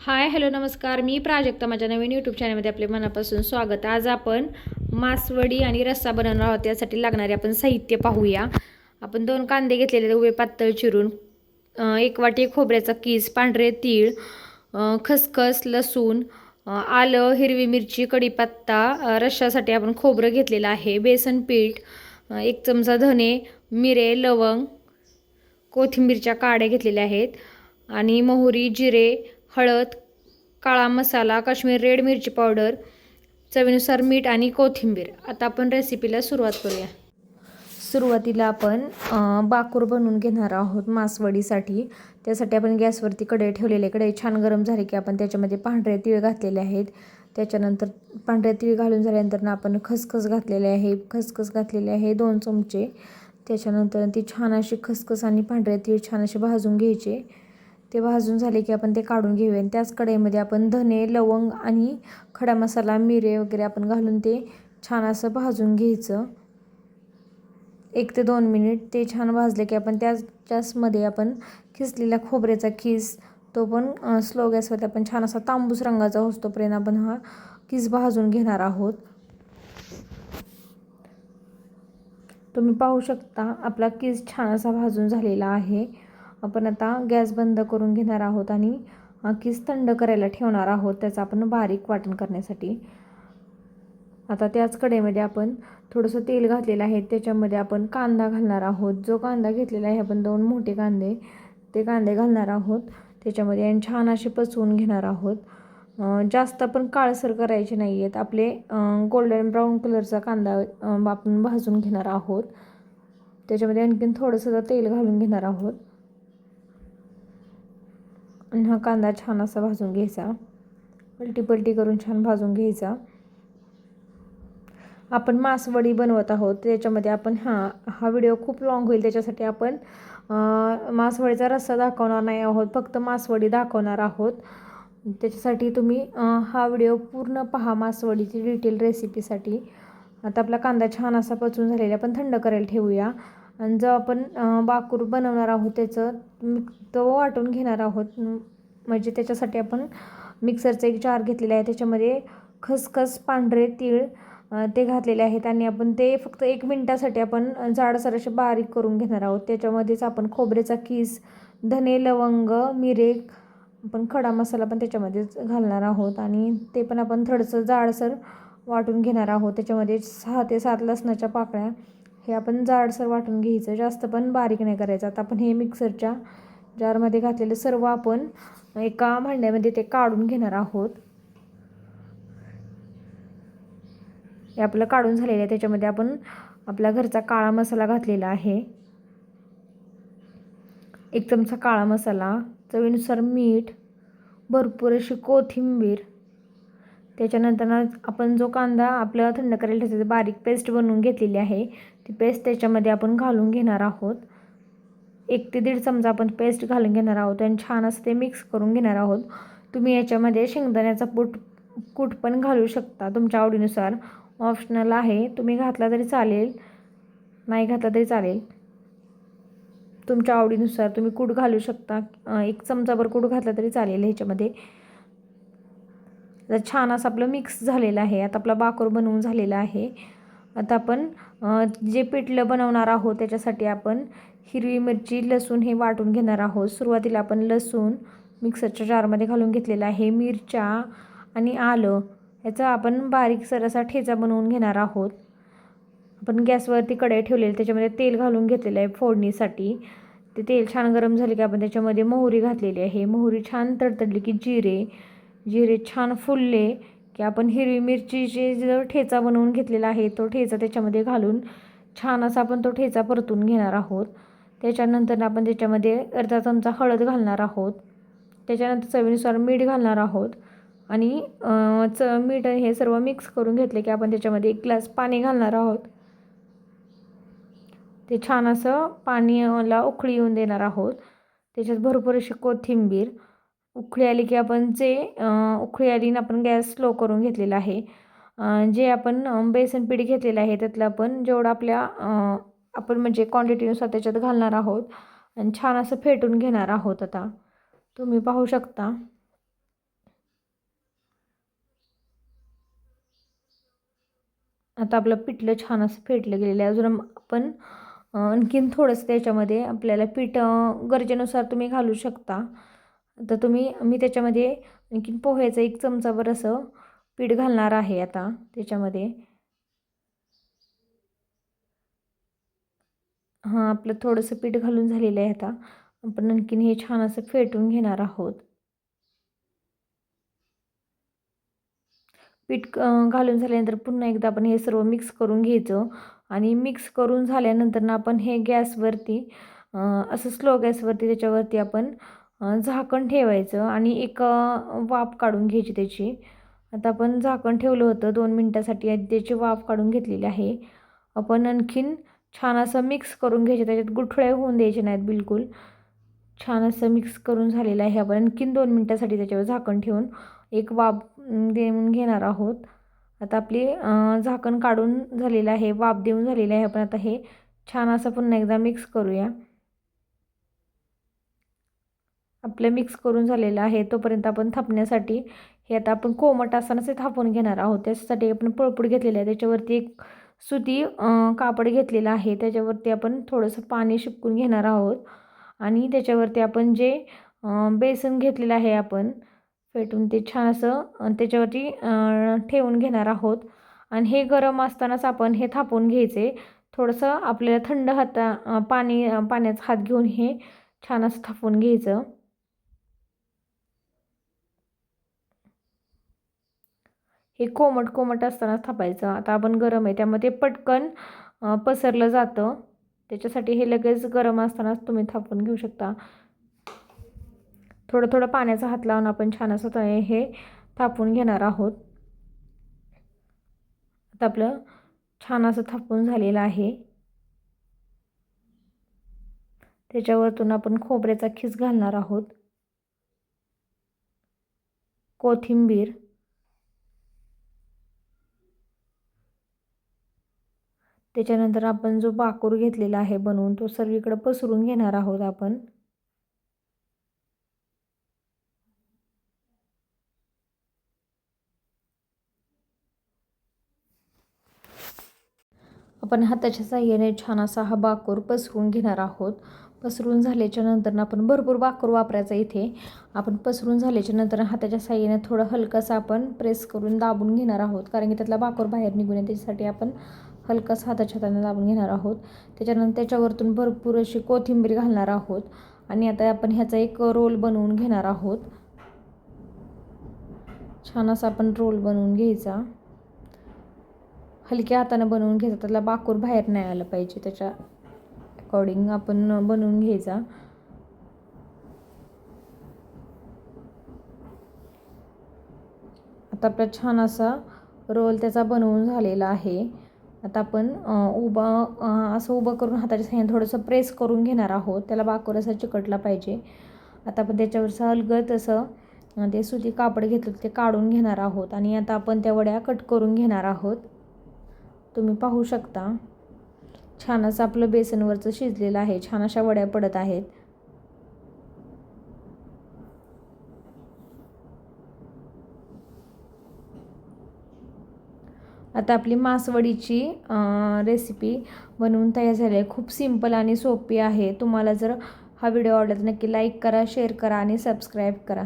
Hi hello नमस्कार. मी प्राजक्ता माझ्या नवीन YouTube चॅनलमध्ये आपले मनापासून स्वागत. आज आपण मासवडी आणि रस्सा बनवणार आहोत. त्यासाठी लागणारे आपण साहित्य पाहूया. आपण दोन कांदे घेतलेले उभे पातळ चिरून एक वाटी खोबऱ्याचा किस पांढरे तीळ खसखस लसूण आलं हिरवी मिरची कढीपत्ता रश्शासाठी आपण खोबरं घेतलेलं आहे. बेसन पीठ एक चमचा धने मिरे लवंग कोथिंबीरच्या काड्या घेतलेल्या आहेत. आणि मोहरी जिरे हळद काळा मसाला काश्मीर रेड मिरची पावडर चवीनुसार मीठ आणि कोथिंबीर. आता आपण रेसिपीला सुरुवात करूया. सुरुवातीला आपण बाकूर बनवून घेणार आहोत मासवडीसाठी. त्यासाठी आपण गॅसवरती कढई ठेवलेले कढई छान गरम झाले की आपण त्याच्यामध्ये पांढरे तीळ घातलेले आहेत. त्याच्यानंतर पांढरे तीळ घालून झाल्यानंतर आपण खसखस घातलेले आहे. खसखस घातलेले आहे दोन चमचे. त्याच्यानंतर ती छान अशी खसखस आणि पांढरे तीळ छान असे भाजून घ्यायचे. ते भाजून झाले की आपण ते काढून घेऊया. आणि त्याच कढईमध्ये आपण धने लवंग आणि खडा मसाला मिरे वगैरे आपण घालून ते छान असं भाजून घ्यायचं. एक ते दोन मिनिट ते छान भाजले की आपण त्याच त्याचमध्ये आपण खिसलेला खोबऱ्याचा खीस तो पण स्लो गॅसवरती आपण छान असा तांबूस रंगाचा होतोपर्यंत आपण हा किस भाजून घेणार आहोत. तुम्ही पाहू शकता आपला किस छान असा भाजून झालेला आहे. आपण आता गॅस बंद करून घेणार आहोत आणि किस थंड करायला ठेवणार आहोत त्याचं आपण बारीक वाटण करण्यासाठी. आता त्याच कडेमध्ये आपण थोडंसं तेल घातलेलं आहे त्याच्यामध्ये आपण कांदा घालणार आहोत. जो कांदा घेतलेला आहे आपण दोन मोठे कांदे ते कांदे घालणार आहोत. त्याच्यामध्ये आणि छान असे पचवून घेणार आहोत. जास्त आपण काळसर करायचे नाही आहेत आपले गोल्डन ब्राऊन कलरचा कांदा आपण भाजून घेणार आहोत. त्याच्यामध्ये आणखीन थोडंसं तेल घालून घेणार आहोत. आणि हा कांदा छान असा भाजून घ्यायचा. पलटी पलटी करून छान भाजून घ्यायचा. आपण मासवडी बनवत आहोत त्याच्यामध्ये आपण हा हा व्हिडिओ खूप लाँग होईल त्याच्यासाठी आपण मासवडीचा रस्सा दाखवणार नाही आहोत फक्त मासवडी दाखवणार आहोत. त्याच्यासाठी तुम्ही हा व्हिडिओ पूर्ण पहा मासवडीची डिटेल रेसिपीसाठी आता आपला कांदा छान असा पचून झालेला आहे. आपण थंड करायला ठेवूया. आणि जो आपण बाकूर बनवणार आहोत त्याचं तो वाटून घेणार आहोत. म्हणजे त्याच्यासाठी आपण मिक्सरचा एक जार घेतलेला आहे. त्याच्यामध्ये खसखस पांढरे तीळ ते घातलेले आहेत. आणि आपण ते फक्त एक मिनटासाठी आपण जाडसर असे बारीक करून घेणार आहोत. त्याच्यामध्येच आपण खोबऱ्याचा किस धने लवंग मिरे आपण खडा मसाला पण त्याच्यामध्येच घालणार आहोत. आणि ते पण आपण थोडंसं जाडसर वाटून घेणार आहोत. त्याच्यामध्ये सहा ते सात लसणाच्या पाकळ्या हे आपण जाडसर वाटून घ्यायचं. जास्त पण बारीक नाही करायचं. आता आपण हे मिक्सरच्या जारमध्ये घातलेलं सर्व आपण एका भांड्यामध्ये ते काढून घेणार आहोत. हे आपलं काढून झालेलं आहे. त्याच्यामध्ये आपण आपल्या घरचा काळा मसाला घातलेला आहे. एक चमचा काळा मसाला चवीनुसार मीठ भरपूर अशी कोथिंबीर त्याच्यानंतर आपण जो कांदा आपल्याला थंड करायला ठेवायचा बारीक पेस्ट बनवून घेतलेली आहे. ती पेस्ट त्याच्यामध्ये आपण घालून घेणार आहोत. एक ते दीड चमचा आपण पेस्ट घालून घेणार आहोत आणि छान असं ते मिक्स करून घेणार आहोत. तुम्ही याच्यामध्ये शेंगदाण्याचा पूट कूट पण घालू शकता तुमच्या आवडीनुसार. ऑप्शनल आहे तुम्ही घातला तरी चालेल नाही घातला तरी चालेल. तुमच्या आवडीनुसार तुम्ही कूट घालू शकता. एक चमचाभर कूट घातला तरी चालेल ह्याच्यामध्ये. आता छान असं आपलं मिक्स झालेलं आहे. आता आपला बाकर बनवून झालेला आहे. आता आपण जे पिठलं बनवणार आहोत त्याच्यासाठी आपण हिरवी मिरची लसूण हे वाटून घेणार आहोत. सुरुवातीला आपण लसूण मिक्सरच्या जारमध्ये घालून घेतलेलं आहे. मिरच्या आणि आलं ह्याचा आपण बारीकसर असा ठेचा बनवून घेणार आहोत. आपण गॅसवरती कढई ठेवलेली त्याच्यामध्ये तेल घालून घेतलेलं आहे फोडणीसाठी. ते तेल छान गरम झाले की आपण त्याच्यामध्ये मोहरी घातलेली आहे. मोहरी छान तडतडली की जिरे जिरे छान फुलले की आपण हिरवी मिरचीचे जो ठेचा बनवून घेतलेला आहे तो ठेचा त्याच्यामध्ये घालून छान असा आपण तो ठेचा परतून घेणार आहोत. त्याच्यानंतर आपण त्याच्यामध्ये अर्धा चमचा हळद घालणार आहोत. त्याच्यानंतर चवीनुसार मीठ घालणार आहोत. आणि च मीठ हे सर्व मिक्स करून घेतले की आपण त्याच्यामध्ये एक ग्लास पाणी घालणार आहोत. ते छान असं पाणीला उकळी येऊन देणार आहोत. त्याच्यात भरपूर अशी कोथिंबीर उखळी आली की आपण जे उखळी आली आपण गॅस स्लो करून घेतलेला आहे. जे आपण बेसन पीठ घेतलेलं आहे त्यातलं आपण जेवढं आपल्या आपण म्हणजे क्वांटिटीनुसार त्याच्यात घालणार आहोत आणि छान असं फेटून घेणार आहोत आता. तुम्ही पाहू शकता. आता आपलं पिठलं छान असं फेटलं गेलेलं आहे. अजून आपण आणखीन थोडंसं त्याच्यामध्ये आपल्याला पीठ गरजेनुसार तुम्ही घालू शकता. तर तुम्ही मी त्याच्यामध्ये आणखीन पोह्याचं एक चमचाभर असं पीठ घालणार आहे आता त्याच्यामध्ये. हां आपलं थोडंसं पीठ घालून झालेलं आहे आता. आपण आणखीन हे छान असं फेटून घेणार आहोत. पीठ घालून झाल्यानंतर पुन्हा एकदा आपण हे सर्व मिक्स करून घ्यायचं आणि मिक्स करून झाल्यानंतर ना आपण हे गॅसवरती असं स्लो गॅसवरती त्याच्यावरती आपण झाकण ठेवायचं आणि एक वाफ काढून घ्यायची त्याची. आता आपण झाकण ठेवलं होतं दोन मिनटासाठी त्याची वाफ काढून घेतलेली आहे. आपण आणखीन छान असं मिक्स करून घ्यायचे त्याच्यात गुठळे होऊन द्यायचे नाहीत बिलकुल. छान असं मिक्स करून झालेलं आहे आपण. आणखीन दोन मिनटासाठी त्याच्यावर झाकण ठेवून एक वाफ देऊन घेणार आहोत. आता आपली झाकण काढून झालेलं आहे वाफ देऊन झालेलं आहे आपण. आता हे छान असं पुन्हा एकदा मिक्स करूया. आपलं मिक्स करून झालेलं आहे तोपर्यंत आपण थापण्यासाठी हे आता आपण कोमट असतानाच ते थापून घेणार आहोत. त्याच्यासाठी आपण पळपूड घेतलेलं आहे. त्याच्यावरती एक सुती कापड घेतलेलं आहे. त्याच्यावरती आपण थोडंसं पाणी शिपकून घेणार आहोत. आणि त्याच्यावरती आपण जे बेसन घेतलेलं आहे आपण फेटून ते छान असं त्याच्यावरती ठेवून घेणार आहोत. आणि हे गरम असतानाच आपण हे थापून घ्यायचे. थोडंसं आपल्याला थंड हाता पाणी पाण्याचा हात घेऊन हे छान असं थापून घ्यायचं. हे कोमट कोमट असतानाच थापायचं. आता आपण गरम आहे त्यामध्ये पटकन पसरलं जातं. त्याच्यासाठी हे लगेच गरम असतानाच तुम्ही थापून घेऊ शकता. थोडं थोडं पाण्याचा हात लावून आपण छान असं हे थापून घेणार आहोत. आता आपलं छान असं थापून झालेलं आहे. त्याच्यावरतून आपण खोबऱ्याचा खीस घालणार आहोत. कोथिंबीर. त्याच्यानंतर आपण जो बाकूर घेतलेला आहे बनवून तो सर्वीकडे पसरून घेणार आहोत आपण. आपण हाताच्या साह्याने छान असा हा बाकूर पसरून घेणार आहोत. पसरून झाल्याच्यानंतर आपण भरपूर बाकूर वापरायचा इथे. आपण पसरून झाल्याच्यानंतर हाताच्या साह्याने थोडं हलकंसं आपण प्रेस करून दाबून घेणार आहोत. कारण की त्यातला बाकूर बाहेर निघून त्याच्यासाठी आपण हलकंसं हाताच्या हाताने दाबून घेणार आहोत. त्याच्यानंतर त्याच्यावरतून भरपूर अशी कोथिंबीर घालणार आहोत. आणि आता आपण ह्याचा एक रोल बनवून घेणार आहोत. छान असा आपण रोल बनवून घ्यायचा. हलक्या हाताने बनवून घ्यायचा. त्यातला बाकूर बाहेर नाही आलं पाहिजे. त्याच्या अकॉर्डिंग आपण बनवून घ्यायचा. आता आपला छान असा रोल त्याचा बनवून झालेला आहे. आता आपण उभा असं उभं करून हाताच्या साह्याने थोडंसं प्रेस करून घेणार आहोत. त्याला बाकूर असा चिकटला पाहिजे. आता आपण त्याच्यावरचं हलगत असं ते सुती कापड घेतलं ते काढून घेणार आहोत. आणि आता आपण त्या वड्या कट करून घेणार आहोत. तुम्ही पाहू शकता. छान असं आपलं बेसनवरचं शिजलेलं आहे. छान अशा वड्या पडत आहेत. आता आपली मासवडीची रेसिपी बनवून तयार झाली आहे. खूप सिंपल आणि सोपी आहे. तुम्हाला जर हा व्हिडिओ आवडला तर नक्की लाईक करा शेअर करा आणि सबस्क्राईब करा.